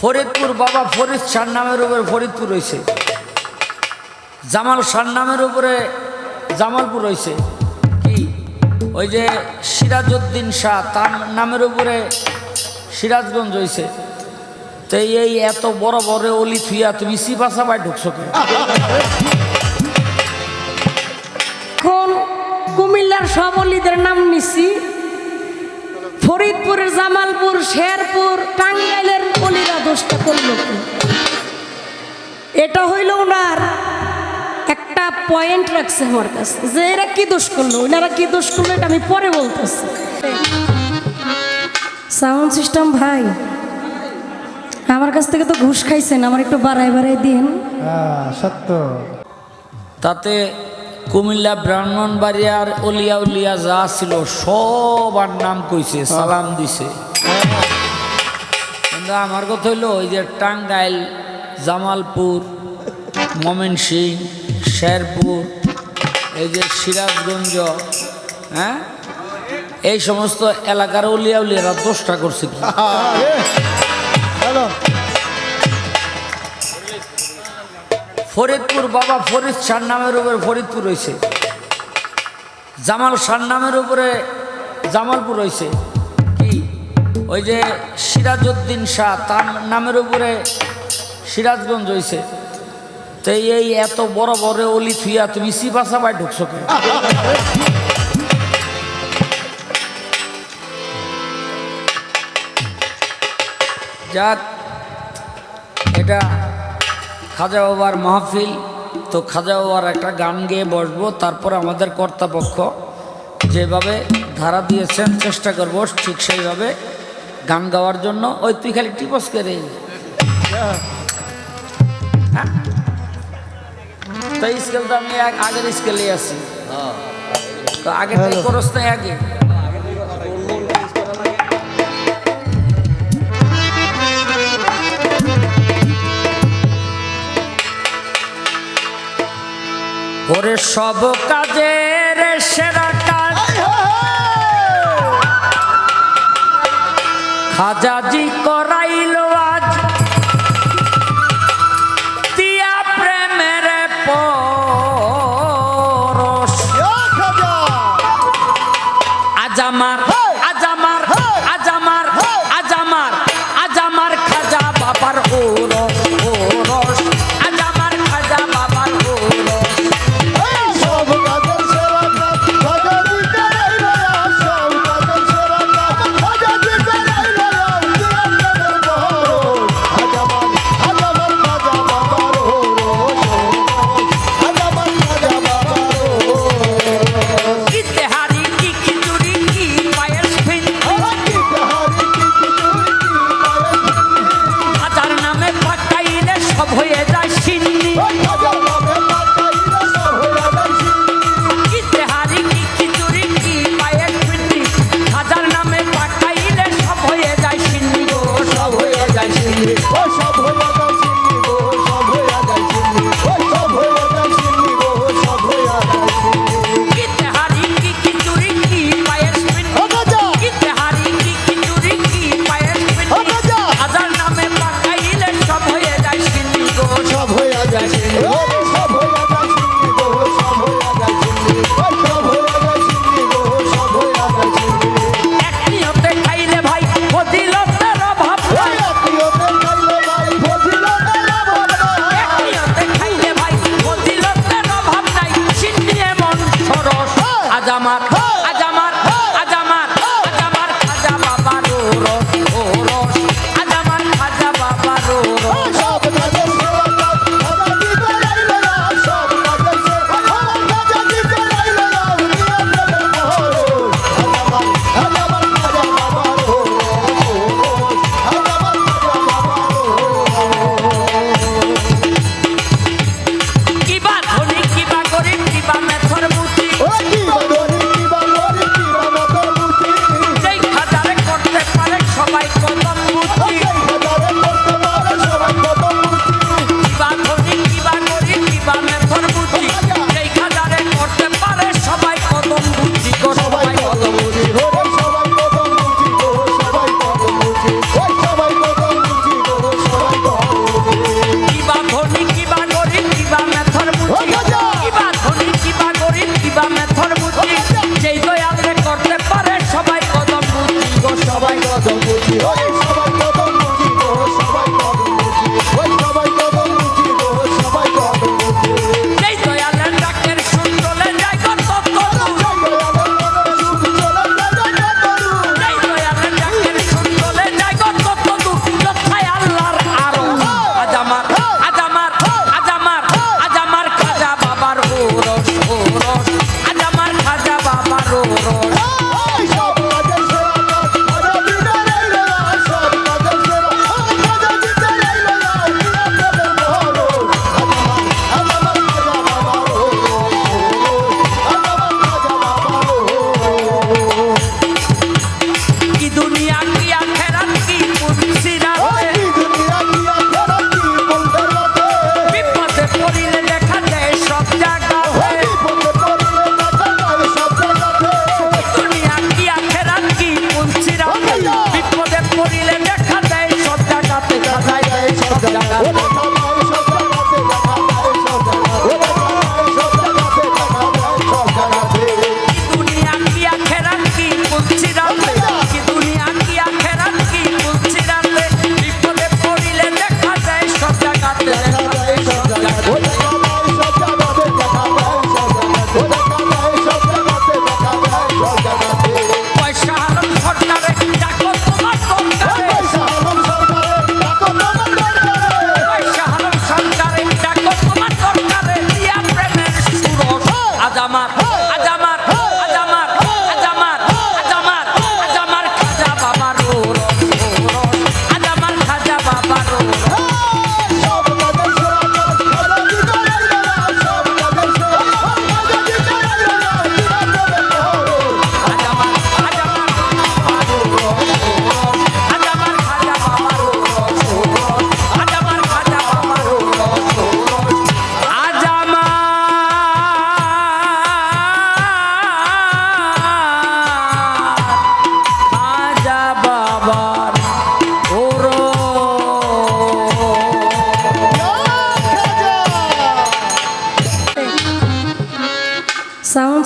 ফরিদপুর বাবা ফরিদ শাহ নামের উপরে ফরিদপুর রয়েছে। জামাল শাহ নামের উপরে জামালপুর রয়েছে। কি? ওই যে সিরাজউদ্দিন শাহ, তার নামের উপরে সিরাজগঞ্জ হয়েছে তো এই এত বড় বড় অলি থুইয়া তুমি সিপাসাবাই ঢুকছো কেন? এখন কুমিল্লার সব অলিদের নাম নিছি। ফরিদপুরের জামালপুর শেরপুর টাঙ্গাইলের অলিরা দোষটা করল কি? এটা হইল ওনার একটা পয়েন্ট রাখছে আমার কাছে। যে এরা কি দোষ করল? ওনারা কি দোষ করল এটা আমি পরে বলতেছি। সাউন্ড সিস্টেম ভাই আমার কাছ থেকে তো ঘুষ খাইছেন আমার একটু বাড়াই বাড়াই দিন হ্যাঁ সত্য। তাতে কুমিল্লা ব্রাহ্মণবাড়িয়ার অলিয়া উলিয়া যা ছিল সবার নাম কইছে সালাম দিছে। কিন্তু আমার কথা হইল ওই যে টাঙ্গাইল জামালপুর ময়মনসিং শেরপুর এই যে সিরাজগঞ্জ হ্যাঁ? এই সমস্ত এলাকার উলিয়া উলিয়ারা দোষটা করছে কি? ফরিদপুর বাবা ফরিদ শাহ নামের উপরে ফরিদপুর রয়েছে। জামাল শাহ নামের উপরে জামালপুর রয়েছে। কি? ওই যে সিরাজউদ্দিন শাহ তার নামের উপরে সিরাজগঞ্জ হয়েছে তো এই এত বড় বড় অলি থুইয়া তুমি সিপাসাবাই ঢুকছো কেন? যাক, এটা খাজা বাবার মাহফিল তো খাজা বাবার একটা গান গেয়ে বসবো তারপর আমাদের কর্তাপক্ষ যেভাবে ধারা দিয়েছেন চেষ্টা করব ঠিক সেইভাবে গান গাওয়ার জন্য। ওই তুই খালি টিপস করে হ্যাঁ? তো স্কেল তো আমি এক- আগের স্কেলে আছি। তো আগে খরচ তো আগে। ওরে সব কাজের সেরা কাজ। খাজাজি করাইল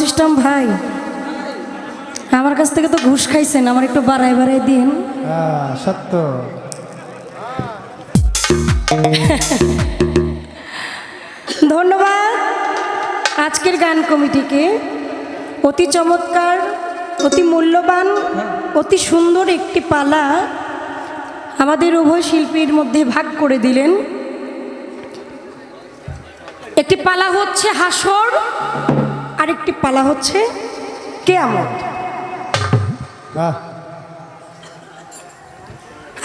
সিস্টেম ভাই। আমার কাছ থেকে তো ঘুষ খাইছেন আমার একটু বাড়াই বাড়াই দিন হ্যাঁ সত্য। ধন্যবাদ। আজকের গান কমিটিকে অতি চমৎকার অতি মূল্যবান অতি সুন্দর একটি পালা আমাদের উভয় শিল্পীর মধ্যে ভাগ করে দিলেন। একটি পালা হচ্ছে হাসর। আর একটি পালা হচ্ছে কেয়ামত।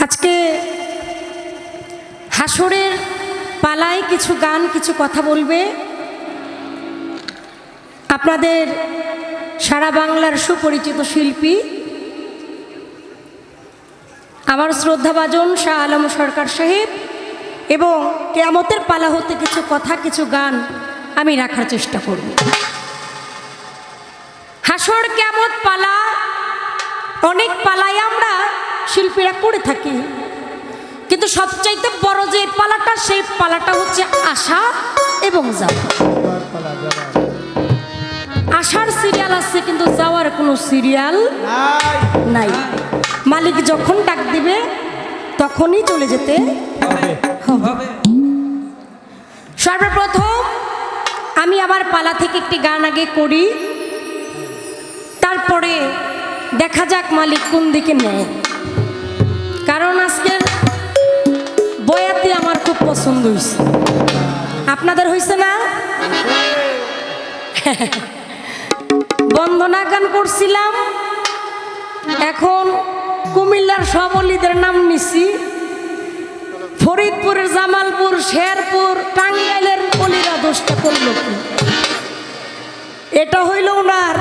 আজকে হাসরের পালায় কিছু গান কিছু কথা বলবে। আপনাদের সারা বাংলার সুপরিচিত শিল্পী আমার শ্রদ্ধাভাজন শাহ আলম সরকার সাহেব এবং কেয়ামতের পালা হতে কিছু কথা কিছু গান আমি রাখার চেষ্টা করব। হাসর কেয়ামত পালা? অনেক পালাই আমরা শিল্পীরা করে থাকি। কিন্তু সবচাইতে বড় যে পালাটা সেই পালাটা হচ্ছে আশা এবং যাওয়া। আশার সিরিয়াল আছে কিন্তু যাওয়ার কোনো সিরিয়াল নাই। নাই। মালিক যখন ডাক দিবে তখনই চলে যেতে হবে। সর্বপ্রথম আমি আমার পালা থেকে একটি গান আগে করি। তারপরে দেখা যাক মালিক কোন দিকে নেয়। কারণ আজকের বয়াতি আমার খুব পছন্দ হয়েছে আপনাদের হয়েছে না? বন্দনা গান করছিলাম। এখন কুমিল্লার সব অলিদের নাম নিছি। ফরিদপুরের জামালপুর, শেরপুর, টাঙ্গাইলের অলিরা দোষটা করল এটা হইল ওনার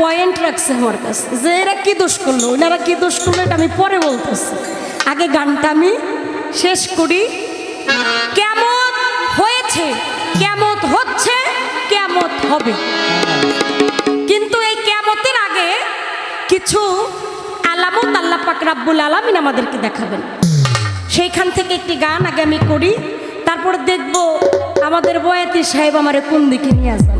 পয়েন্ট রাখছে আমার কাছে। যে এরা কি দোষ করল ওনারা কি দোষ করল এটা আমি পরে বলতেছি। আগে গানটা আমি শেষ করি। কেমন হয়েছে কেমন হচ্ছে কেমন হবে। কিন্তু এই কেমতের আগে কিছু আলামত আল্লাহ পাক রাব্বুল আলামিন আমাদেরকে দেখাবেন। সেইখান থেকে একটি গান আগে আমি করি, তারপর দেখব আমাদের বয়াতি সাহেব আমারে কোন দিকে নিয়ে আসবেন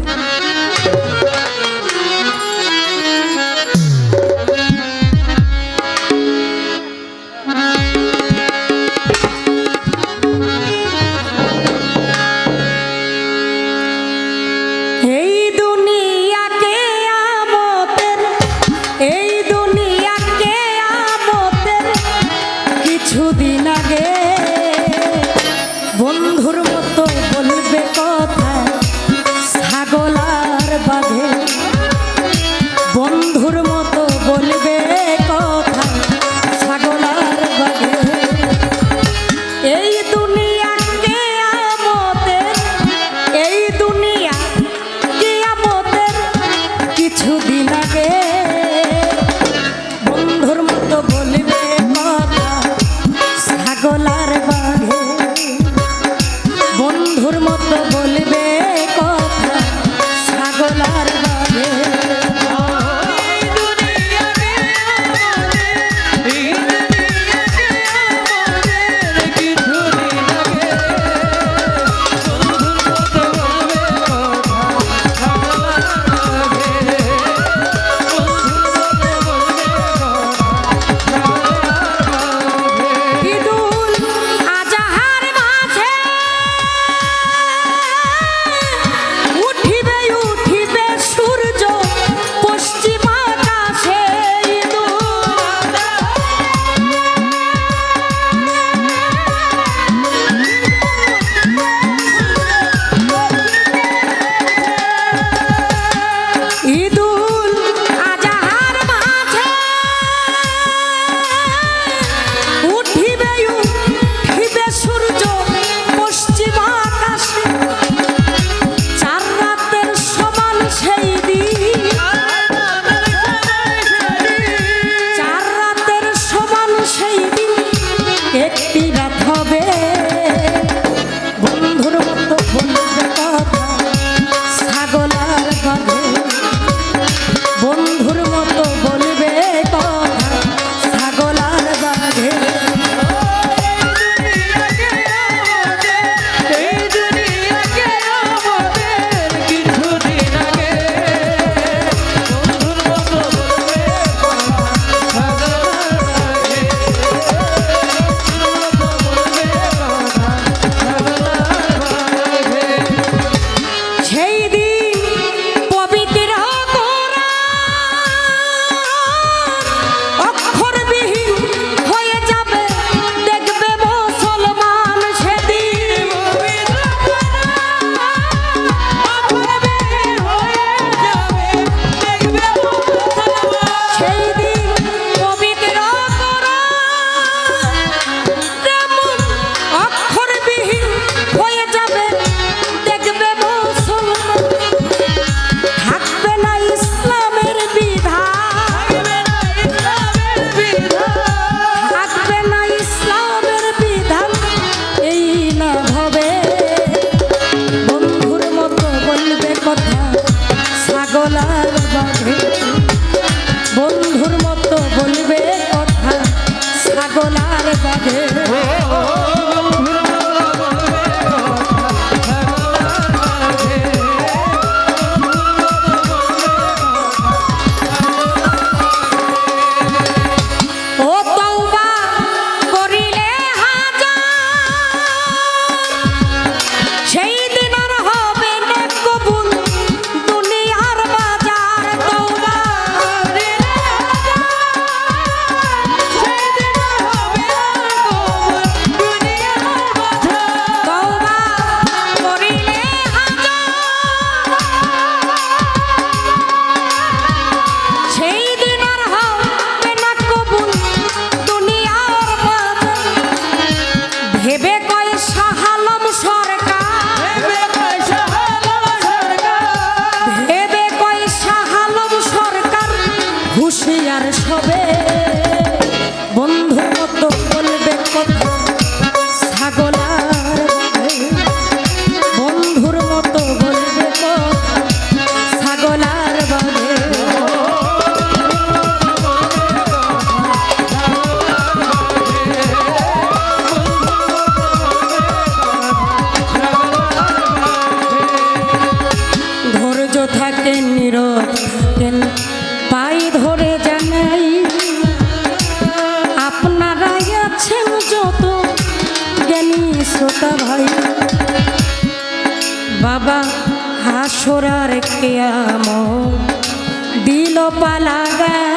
পালাগা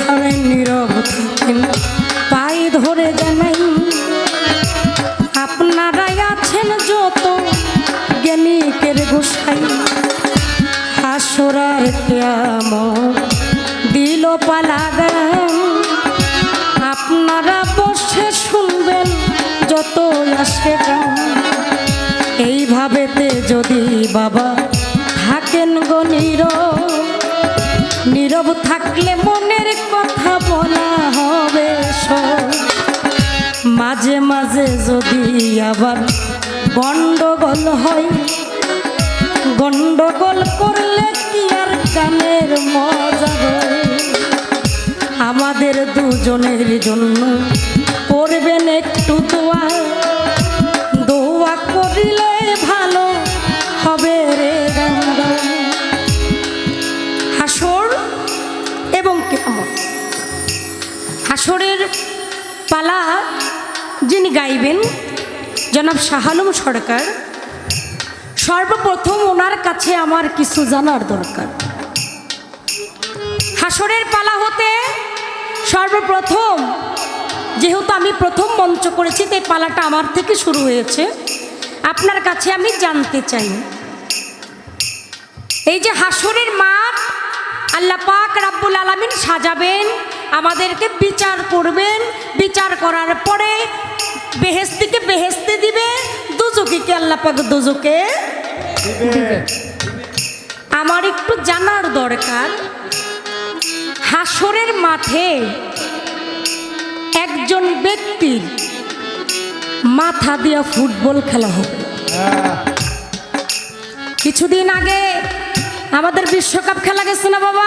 ধরে নীরব পাই ধরে জানাই, আপনারাই আছেন যত জ্ঞানীকের গোসাই। হাসরার কেয়াম দিল পালাগান আপনারা বসে শুনবেন যত আসে এইভাবেতে যদি বাবা থাকেন গো নীরব নীরব থাকলে মনের কথা বলা হবে। মাঝে মাঝে যদি আবার গন্ডগোল হয়, গন্ডগোল করলে কি আর গানের মজা আমাদের দুজনের জন্য করবেন একটু দোয়া হাসরের পালা যিনি গাইবেন, জনাব শাহালুম সরকার, সর্বপ্রথম ওনার কাছে আমার কিছু জানার দরকার। হাসরের পালা হতে সর্বপ্রথম, যেহেতু আমি প্রথম মঞ্চ করেছি, তাই পালাটা আমার থেকে শুরু হয়েছে। আপনার কাছে আমি জানতে চাই। এই যে হাসরের মাঠ আল্লাহ পাক রাব্বুল আলামিন সাজাবেন আমাদেরকে বিচার করবেন। বিচার করার পরে বেহেস্তিকে বেহেস্তে দিবে দুজকিকে আল্লাহ পাক দুজকে আমার একটু জানার দরকার। হাসরের মাঠে একজন ব্যক্তির মাথা দিয়া ফুটবল খেলা হবে। কিছুদিন আগে আমাদের বিশ্বকাপ খেলা গেছে না বাবা?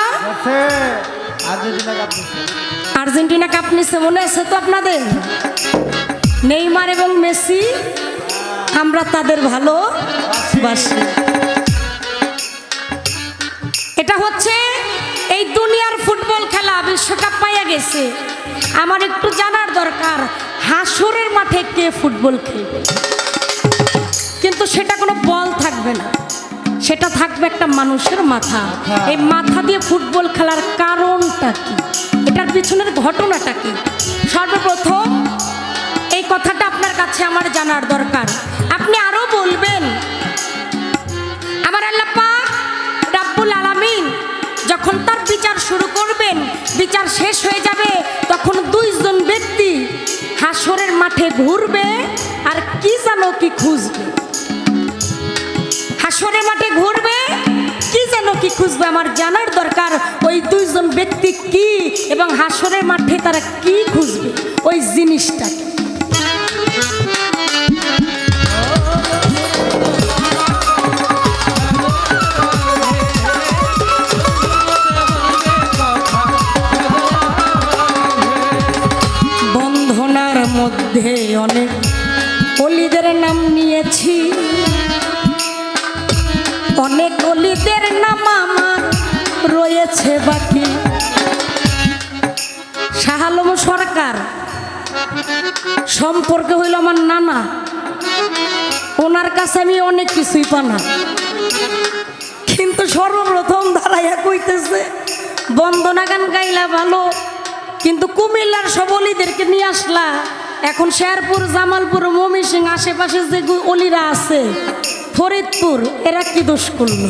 আর্জেন্টিনা কাপ নিচ্ছে। মনে আছে তো আপনাদের? নেইমার এবং মেসি, আমরা তাদের ভালো বাসি এটা হচ্ছে এই দুনিয়ার ফুটবল খেলা, বিশ্বকাপ পাইয়া গেছে। আমার একটু জানার দরকার, হাসুরের মাঠে কে ফুটবল খেলবে? কিন্তু সেটা কোনো বল থাকবে না। সেটা থাকবে একটা মানুষের মাথা। এই মাথা দিয়ে ফুটবল খেলার কারণটা কি? এটার পিছনের ঘটনাটা কি? সর্বপ্রথম এই কথাটা আপনার কাছে আমার জানার দরকার। আপনি আরও বলবেন আমার আল্লাহ পাক রাব্বুল আলামিন যখন তার বিচার শুরু করবেন বিচার শেষ হয়ে যাবে তখন দুইজন ব্যক্তি হাসরের মাঠে ঘুরবে আর কি জানো কি খুঁজবে? খুঁজবে আমার জানার দরকার। ওই দুইজন ব্যক্তি কি এবং হাসরের মাঠে তারা কি খুঁজবে? ওই জিনিসটা। বন্ধনার মধ্যে অনেক অলিদের নাম নিয়েছি। অনেক নাম আমার রয়েছে বাকি। শাহ আলম সরকার, সম্পর্কে হইল আমার নানা। ওনার কাছে আমি অনেক কিছুই পানা কিন্তু সর্বপ্রথম দাঁড়াইয়া কইতেছে, বন্দনা গান গাইলা ভালো, কিন্তু কুমিল্লার সব অলিদেরকে নিয়ে আসলা। এখন শেরপুর, জামালপুর মমিসিং আশেপাশে যে অলিরা আছে ফরিদপুর, এরা কি দোষ করল?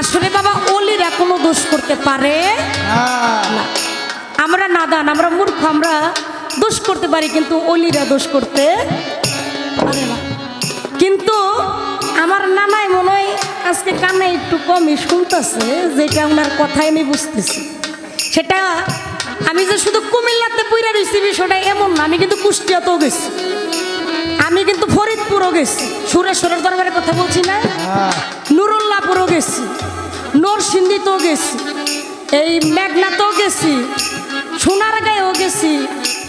আসলে বাবা, অলিরা কোনো দোষ করতে পারে আমরা নাদান, আমরা মূর্খ, আমরা দোষ করতে পারি, কিন্তু অলিরা দোষ করতে পারে না। কিন্তু আমার নানাই মনে হয় আজকে কানে একটু কমই শুনতেছে, যেটা ওনার কথাই আমি বুঝতেছি। সেটা আমি যে শুধু কুমিল্লাতে পুইরা রয়েছি বিষয়টা এমন না, আমি কিন্তু কুষ্টিয়াতেও গেছি। আমি কিন্তু ফরিদপুরও গেছি। সুরেশ্বরের দরবারের কথা বলছি না। নুরুল্লাপুরও গেছি। নরসিংদীতেও গেছি। এই মেঘনাতেও গেছি। সোনার গায়েও গেছি।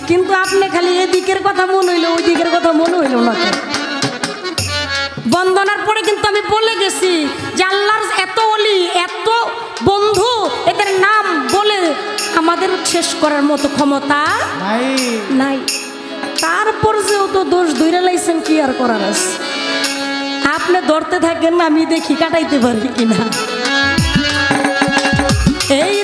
কিন্তু আপনি খালি এদিকের কথা মনে হইল ওই দিকের কথা মনে হইল না। বন্দনার পরে কিন্তু আমি বলে গেছি যে আল্লাহর এত অলি এত বন্ধু এদের নাম বলে আমাদের শেষ করার মতো ক্ষমতা নাই। নাই। তারপর যেও তো দোষ ধরে লাইছেন, কি আর করার আছে? আপনি ধরতে থাকেন আমি দেখি কাটাইতে পারি কিনা। এই